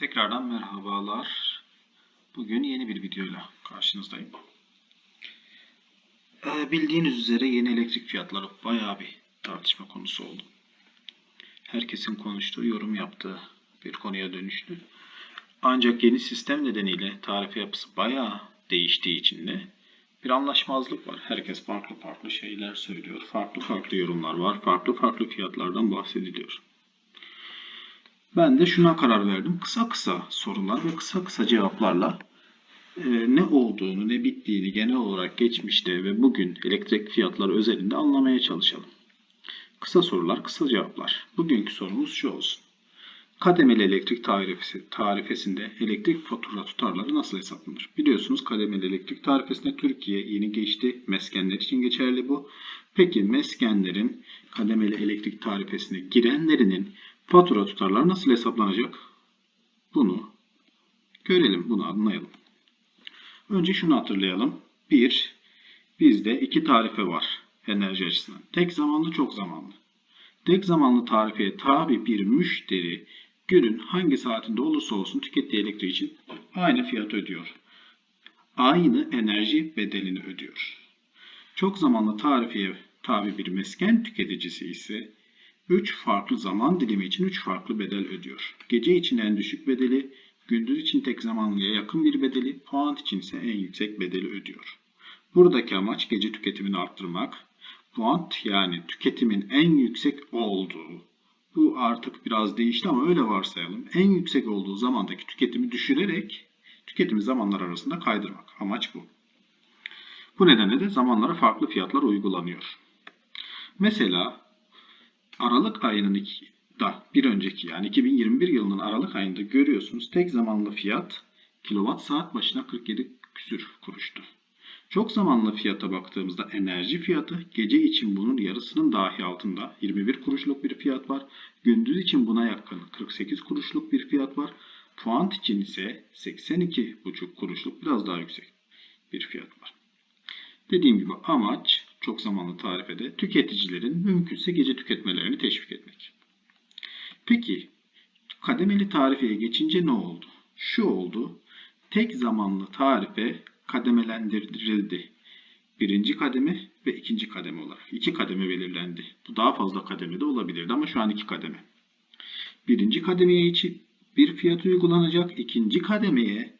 Tekrardan merhabalar. Bugün yeni bir videoyla karşınızdayım. Ee, bildiğiniz üzere yeni elektrik fiyatları bayağı bir tartışma konusu oldu. Herkesin konuştuğu, yorum yaptığı bir konuya dönüştü. Ancak yeni sistem nedeniyle tarife yapısı bayağı değiştiği için de bir anlaşmazlık var. Herkes farklı farklı şeyler söylüyor. Farklı farklı yorumlar var. Farklı farklı fiyatlardan bahsediliyor. Ben de şuna karar verdim. Kısa kısa sorular ve kısa kısa cevaplarla e, ne olduğunu, ne bittiğini genel olarak geçmişte ve bugün elektrik fiyatları özelinde anlamaya çalışalım. Kısa sorular, kısa cevaplar. Bugünkü sorumuz şu olsun. Kademeli elektrik tarifesi, tarifesinde elektrik fatura tutarları nasıl hesaplanır? Biliyorsunuz kademeli elektrik tarifesinde Türkiye yeni geçti. Meskenler için geçerli bu. Peki meskenlerin kademeli elektrik tarifesine girenlerinin fatura tutarları nasıl hesaplanacak? Bunu görelim, bunu anlayalım. Önce şunu hatırlayalım. 1. Bizde iki tarife var enerji açısından. Tek zamanlı, çok zamanlı. Tek zamanlı tarifeye tabi bir müşteri günün hangi saatinde olursa olsun tükettiği elektriği için aynı fiyatı ödüyor. Aynı enerji bedelini ödüyor. Çok zamanlı tarifeye tabi bir mesken tüketicisi ise 3 farklı zaman dilimi için 3 farklı bedel ödüyor. Gece için en düşük bedeli, gündüz için tek zamanlıya yakın bir bedeli, puan için ise en yüksek bedeli ödüyor. Buradaki amaç gece tüketimini arttırmak. Puant yani tüketimin en yüksek olduğu. Bu artık biraz değişti ama öyle varsayalım. En yüksek olduğu zamandaki tüketimi düşürerek tüketimi zamanlar arasında kaydırmak. Amaç bu. Bu nedenle de zamanlara farklı fiyatlar uygulanıyor. Mesela Aralık ayının da bir önceki yani 2021 yılının Aralık ayında görüyorsunuz tek zamanlı fiyat kilowatt saat başına 47 küsür kuruştu. Çok zamanlı fiyata baktığımızda enerji fiyatı gece için bunun yarısının dahi altında 21 kuruşluk bir fiyat var. Gündüz için buna yakın 48 kuruşluk bir fiyat var. Puant için ise 82,5 kuruşluk biraz daha yüksek bir fiyat var. Dediğim gibi amaç çok zamanlı tarifede tüketicilerin mümkünse gece tüketmelerini teşvik etmek. Peki kademeli tarifeye geçince ne oldu? Şu oldu. Tek zamanlı tarife kademelendirildi. Birinci kademe ve ikinci kademe olarak. iki kademe belirlendi. Bu daha fazla kademe de olabilirdi ama şu an iki kademe. Birinci kademeye için bir fiyat uygulanacak. ikinci kademeye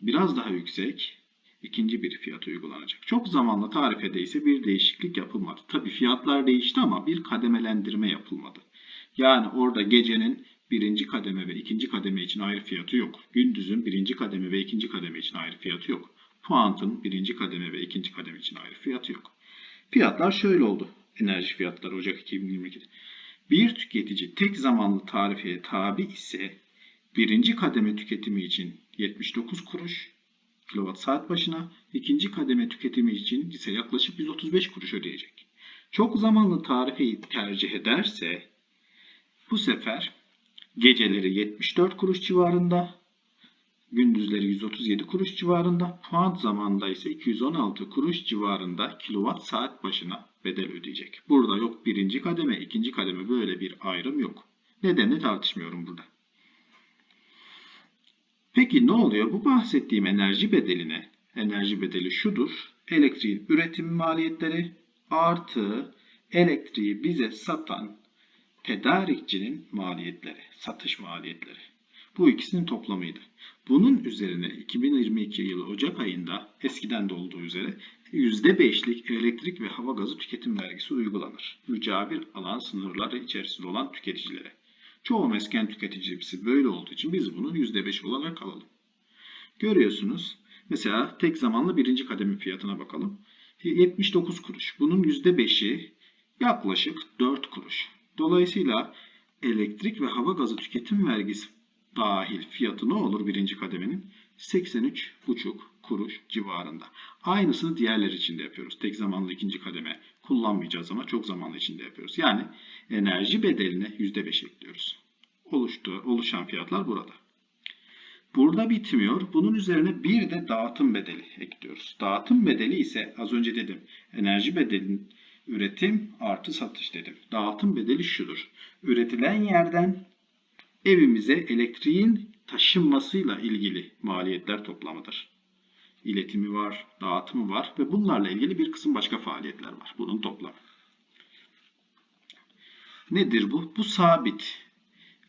biraz daha yüksek ikinci bir fiyat uygulanacak. Çok zamanlı tarifede ise bir değişiklik yapılmadı. Tabi fiyatlar değişti ama bir kademelendirme yapılmadı. Yani orada gecenin birinci kademe ve ikinci kademe için ayrı fiyatı yok. Gündüzün birinci kademe ve ikinci kademe için ayrı fiyatı yok. Puantın birinci kademe ve ikinci kademe için ayrı fiyatı yok. Fiyatlar şöyle oldu. Enerji fiyatları Ocak 2022'de. Bir tüketici tek zamanlı tarifeye tabi ise birinci kademe tüketimi için 79 kuruş, saat başına, ikinci kademe tüketimi için ise yaklaşık 135 kuruş ödeyecek. Çok zamanlı tarifeyi tercih ederse bu sefer geceleri 74 kuruş civarında, gündüzleri 137 kuruş civarında, puan zamanında ise 216 kuruş civarında kilowatt saat başına bedel ödeyecek. Burada yok birinci kademe, ikinci kademe böyle bir ayrım yok. Nedenini tartışmıyorum burada. Peki ne oluyor? Bu bahsettiğim enerji bedeline, enerji bedeli şudur. Elektriğin üretim maliyetleri artı elektriği bize satan tedarikçinin maliyetleri, satış maliyetleri. Bu ikisinin toplamıydı. Bunun üzerine 2022 yılı Ocak ayında eskiden de olduğu üzere %5'lik elektrik ve hava gazı tüketim vergisi uygulanır. Mücavir alan sınırları içerisinde olan tüketicilere. Çoğu mesken tüketicisi böyle olduğu için biz bunu %5 olarak alalım. Görüyorsunuz. Mesela tek zamanlı birinci kademe fiyatına bakalım. 79 kuruş. Bunun %5'i yaklaşık 4 kuruş. Dolayısıyla elektrik ve hava gazı tüketim vergisi dahil fiyatı ne olur birinci kademenin? 83,5 kuruş civarında. Aynısını diğerler için de yapıyoruz. Tek zamanlı ikinci kademe kullanmayacağız ama çok zamanlı için de yapıyoruz. Yani enerji bedeline %5 ekliyoruz. Oluştu, oluşan fiyatlar burada. Burada bitmiyor. Bunun üzerine bir de dağıtım bedeli ekliyoruz. Dağıtım bedeli ise az önce dedim enerji bedelinin üretim artı satış dedim. Dağıtım bedeli şudur. Üretilen yerden evimize elektriğin taşınmasıyla ilgili maliyetler toplamıdır. İletimi var, dağıtımı var ve bunlarla ilgili bir kısım başka faaliyetler var. Bunun toplamı. Nedir bu? Bu sabit.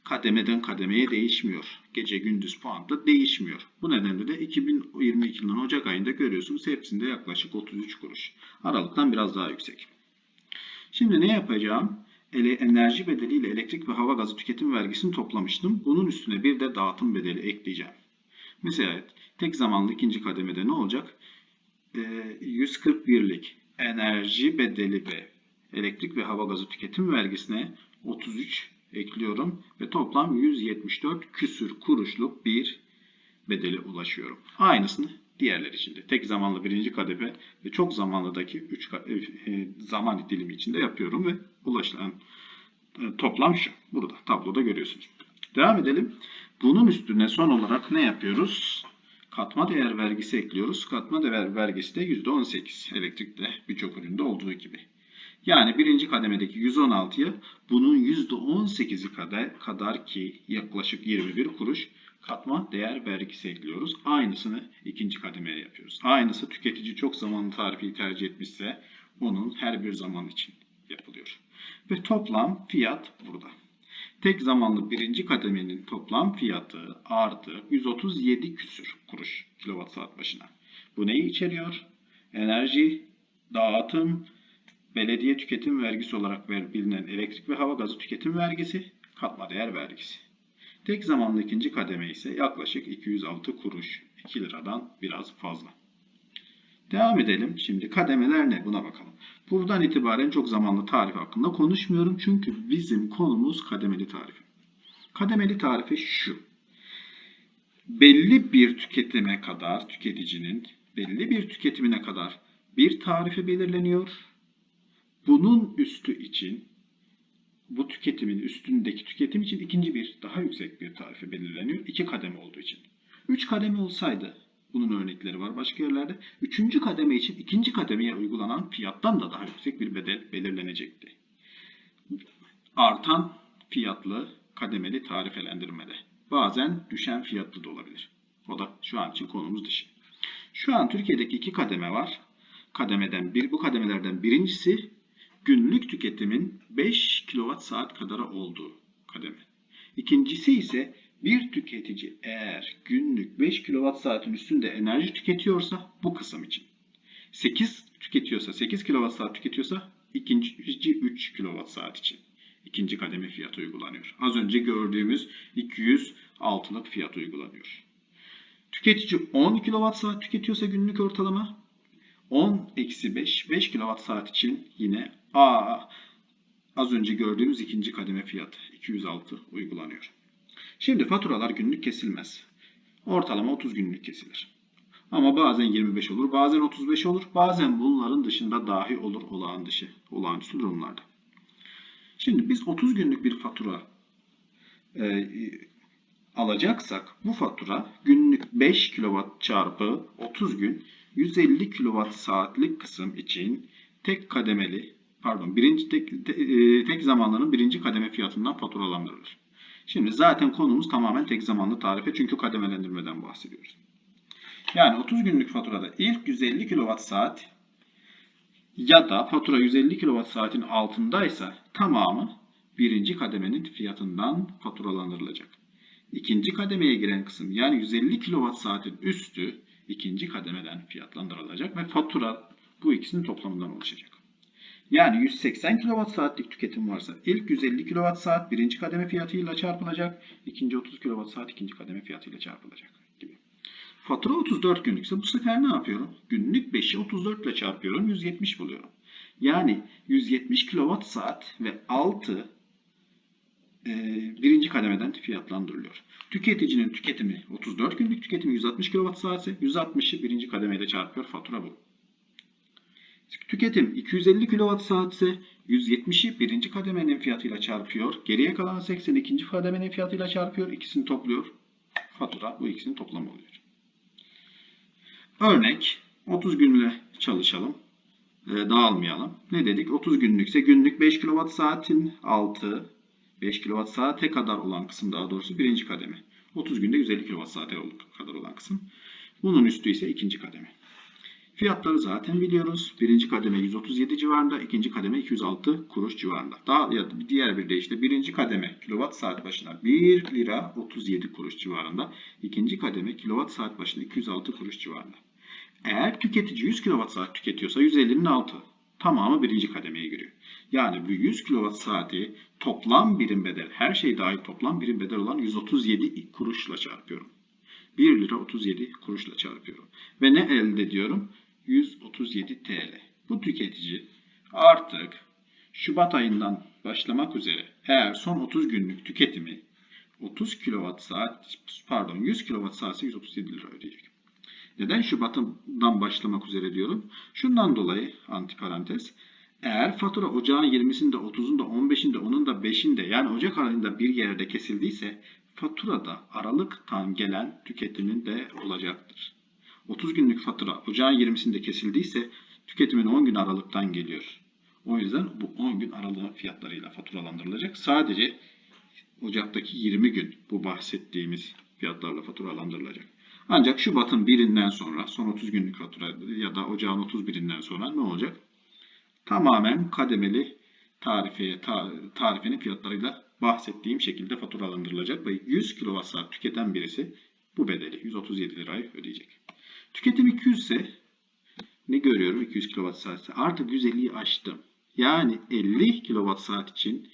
Kademeden kademeye değişmiyor. Gece gündüz puanda değişmiyor. Bu nedenle de 2022 yılının Ocak ayında görüyorsunuz hepsinde yaklaşık 33 kuruş. Aralıktan biraz daha yüksek. Şimdi ne yapacağım? Ele, enerji bedeliyle elektrik ve hava gazı tüketim vergisini toplamıştım. Bunun üstüne bir de dağıtım bedeli ekleyeceğim. Mesela tek zamanlı ikinci kademede ne olacak? Ee, 141'lik enerji bedeli ve elektrik ve hava gazı tüketim vergisine 33 ekliyorum ve toplam 174 küsür kuruşluk bir bedele ulaşıyorum. Aynısını diğerler için de tek zamanlı birinci kademe ve çok zamanlıdaki 3 zaman dilimi içinde yapıyorum ve ulaşılan e, toplam şu. Burada tabloda görüyorsunuz. Devam edelim. Bunun üstüne son olarak ne yapıyoruz? Katma değer vergisi ekliyoruz. Katma değer vergisi de %18. Elektrikte birçok üründe olduğu gibi. Yani birinci kademedeki 116'ya bunun %18'i kadar, kadar ki yaklaşık 21 kuruş katma değer vergisi ekliyoruz. Aynısını ikinci kademeye yapıyoruz. Aynısı tüketici çok zamanlı tarifi tercih etmişse onun her bir zaman için yapılıyor. Ve toplam fiyat burada. Tek zamanlı birinci kademenin toplam fiyatı artı 137 küsür kuruş kilowatt saat başına. Bu neyi içeriyor? Enerji, dağıtım, belediye tüketim vergisi olarak bilinen elektrik ve hava gazı tüketim vergisi, katma değer vergisi. Tek zamanlı ikinci kademe ise yaklaşık 206 kuruş, 2 liradan biraz fazla. Devam edelim. Şimdi kademeler ne? Buna bakalım. Buradan itibaren çok zamanlı tarif hakkında konuşmuyorum. Çünkü bizim konumuz kademeli tarifi. Kademeli tarifi şu. Belli bir tüketime kadar tüketicinin belli bir tüketimine kadar bir tarife belirleniyor. Bunun üstü için bu tüketimin üstündeki tüketim için ikinci bir daha yüksek bir tarife belirleniyor. İki kademe olduğu için. Üç kademe olsaydı bunun örnekleri var başka yerlerde. Üçüncü kademe için ikinci kademeye uygulanan fiyattan da daha yüksek bir bedel belirlenecekti. Artan fiyatlı kademeli tarifelendirmede. Bazen düşen fiyatlı da olabilir. O da şu an için konumuz dışı. Şu an Türkiye'deki iki kademe var. Kademeden bir, bu kademelerden birincisi günlük tüketimin 5 kWh kadara olduğu kademe. İkincisi ise bir tüketici eğer günlük 5 kWh saatin üstünde enerji tüketiyorsa bu kısım için. 8 tüketiyorsa, 8 kWh tüketiyorsa ikinci 3 kWh için. ikinci kademe fiyat uygulanıyor. Az önce gördüğümüz 206'lık fiyat uygulanıyor. Tüketici 10 kWh tüketiyorsa günlük ortalama 10 eksi 5, 5 kWh için yine A az önce gördüğümüz ikinci kademe fiyat 206 uygulanıyor. Şimdi faturalar günlük kesilmez. Ortalama 30 günlük kesilir. Ama bazen 25 olur, bazen 35 olur, bazen bunların dışında dahi olur olağan dışı, olağanüstü durumlarda. Şimdi biz 30 günlük bir fatura e, alacaksak bu fatura günlük 5 kW çarpı 30 gün 150 kW saatlik kısım için tek kademeli pardon birinci tek, te, e, tek zamanlının birinci kademe fiyatından faturalandırılır. Şimdi zaten konumuz tamamen tek zamanlı tarife çünkü kademelendirmeden bahsediyoruz. Yani 30 günlük faturada ilk 150 kWh saat ya da fatura 150 kWh saatin altındaysa tamamı birinci kademenin fiyatından faturalandırılacak. İkinci kademeye giren kısım yani 150 kWh saatin üstü ikinci kademeden fiyatlandırılacak ve fatura bu ikisinin toplamından oluşacak. Yani 180 kWh saatlik tüketim varsa ilk 150 kWh saat birinci kademe fiyatıyla çarpılacak. ikinci 30 kWh saat ikinci kademe fiyatıyla çarpılacak gibi. Fatura 34 günlükse bu sefer ne yapıyorum? Günlük 5'i 34 ile çarpıyorum. 170 buluyorum. Yani 170 kWh saat ve 6 e, birinci kademeden fiyatlandırılıyor. Tüketicinin tüketimi 34 günlük tüketimi 160 kWh saat ise 160'ı birinci kademeyle çarpıyor. Fatura bu. Tüketim 250 kWh saat ise 170'i birinci kademenin fiyatıyla çarpıyor. Geriye kalan 80 ikinci kademenin fiyatıyla çarpıyor. İkisini topluyor. Fatura bu ikisinin toplamı oluyor. Örnek 30 günle çalışalım. E, dağılmayalım. Ne dedik? 30 günlükse günlük 5 kWh saatin altı 5 kWh saate kadar olan kısım daha doğrusu birinci kademe. 30 günde 150 kWh kadar olan kısım. Bunun üstü ise ikinci kademe. Fiyatları zaten biliyoruz. Birinci kademe 137 civarında, ikinci kademe 206 kuruş civarında. Daha ya da diğer bir deyişle birinci kademe kilowatt saat başına 1 lira 37 kuruş civarında. ikinci kademe kilowatt saat başına 206 kuruş civarında. Eğer tüketici 100 kWh saat tüketiyorsa 150'nin altı. Tamamı birinci kademeye giriyor. Yani bu 100 kWh saati toplam birim bedel, her şey dahil toplam birim bedel olan 137 kuruşla çarpıyorum. 1 lira 37 kuruşla çarpıyorum. Ve ne elde ediyorum? 137 TL. Bu tüketici artık Şubat ayından başlamak üzere eğer son 30 günlük tüketimi 30 kWh saat pardon 100 kWh saatse 137 lira ödeyecek. Neden Şubat'tan başlamak üzere diyorum? Şundan dolayı antiparantez. Eğer fatura ocağın 20'sinde, 30'unda, 15'inde, 10'unda, 5'inde yani Ocak ayında bir yerde kesildiyse faturada Aralık'tan gelen tüketimin de olacaktır. 30 günlük fatura ocağın 20'sinde kesildiyse tüketimin 10 gün Aralık'tan geliyor. O yüzden bu 10 gün aralığın fiyatlarıyla faturalandırılacak. Sadece Ocak'taki 20 gün bu bahsettiğimiz fiyatlarla faturalandırılacak. Ancak Şubat'ın birinden sonra son 30 günlük fatura ya da Ocağın 31'inden sonra ne olacak? Tamamen kademeli tarifeye, ta, tarifenin fiyatlarıyla bahsettiğim şekilde faturalandırılacak ve 100 kWh tüketen birisi bu bedeli 137 lirayı ödeyecek. Tüketim 200 ise ne görüyorum 200 kWh ise artık 150'yi aştım. Yani 50 kWh için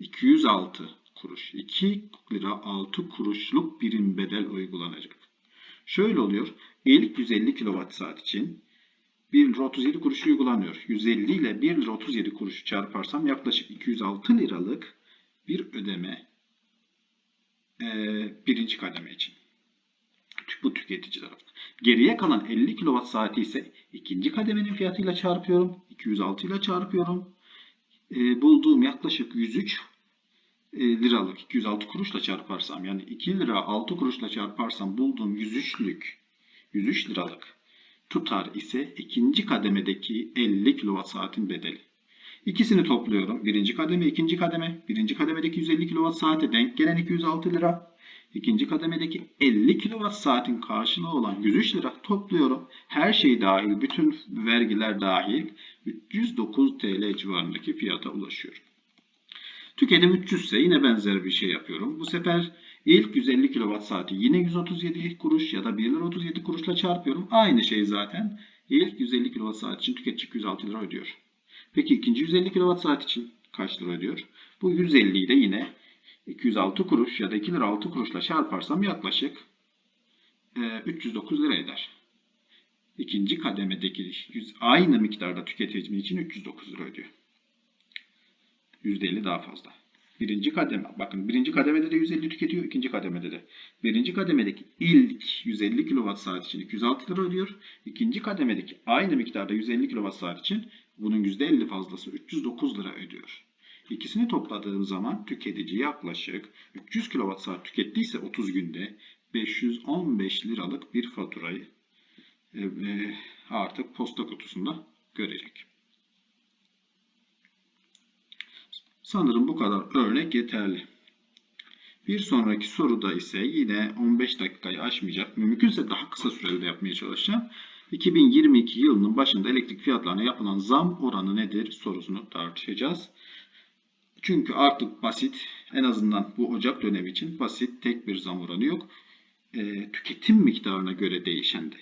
206 kuruş. 2 lira 6 kuruşluk birim bedel uygulanacak. Şöyle oluyor. İlk 150 kWh için 1 lira 37 kuruş uygulanıyor. 150 ile 1 lira 37 kuruşu çarparsam yaklaşık 206 liralık bir ödeme e, birinci kademe için. Bu tüketici tarafı. Geriye kalan 50 kWh saati ise ikinci kademenin fiyatıyla çarpıyorum. 206 ile çarpıyorum. E, bulduğum yaklaşık 103 e, liralık 206 kuruşla çarparsam yani 2 lira 6 kuruşla çarparsam bulduğum 103'lük 103 liralık tutar ise ikinci kademedeki 50 kWh saatin bedeli. İkisini topluyorum. Birinci kademe, ikinci kademe. Birinci kademedeki 150 kWh saate denk gelen 206 lira. İkinci kademedeki 50 kWh saatin karşılığı olan 103 lira topluyorum. Her şey dahil, bütün vergiler dahil 309 TL civarındaki fiyata ulaşıyorum. Tüketim 300 ise yine benzer bir şey yapıyorum. Bu sefer ilk 150 kWh saati yine 137 kuruş ya da 1 lira 37 kuruşla çarpıyorum. Aynı şey zaten. İlk 150 kWh saat için tüketici 106 lira ödüyor. Peki ikinci 150 kWh saat için kaç lira ödüyor? Bu 150'yi de yine 206 kuruş ya da 2 lira 6 kuruşla çarparsam yaklaşık 309 lira eder. İkinci kademedeki aynı miktarda tüketici için 309 lira ödüyor. %50 daha fazla. Birinci kademe, bakın birinci kademede de 150 tüketiyor, ikinci kademede de. Birinci kademedeki ilk 150 kWh için 206 lira ödüyor. İkinci kademedeki aynı miktarda 150 kWh için bunun %50 fazlası 309 lira ödüyor. İkisini topladığım zaman tüketici yaklaşık 300 kWh tükettiyse 30 günde 515 liralık bir faturayı e, e, artık posta kutusunda görecek. Sanırım bu kadar örnek yeterli. Bir sonraki soruda ise yine 15 dakikayı aşmayacak. Mümkünse daha kısa sürede yapmaya çalışacağım. 2022 yılının başında elektrik fiyatlarına yapılan zam oranı nedir sorusunu tartışacağız. Çünkü artık basit, en azından bu Ocak dönemi için basit tek bir zam oranı yok. E, tüketim miktarına göre değişen de.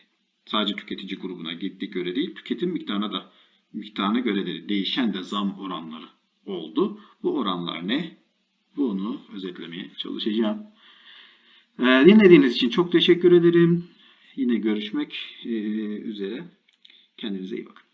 Sadece tüketici grubuna gitti göre değil, tüketim miktarına da miktarına göre de değişen de zam oranları oldu. Bu oranlar ne? Bunu özetlemeye çalışacağım. Ee, dinlediğiniz için çok teşekkür ederim. Yine görüşmek e, üzere. Kendinize iyi bakın.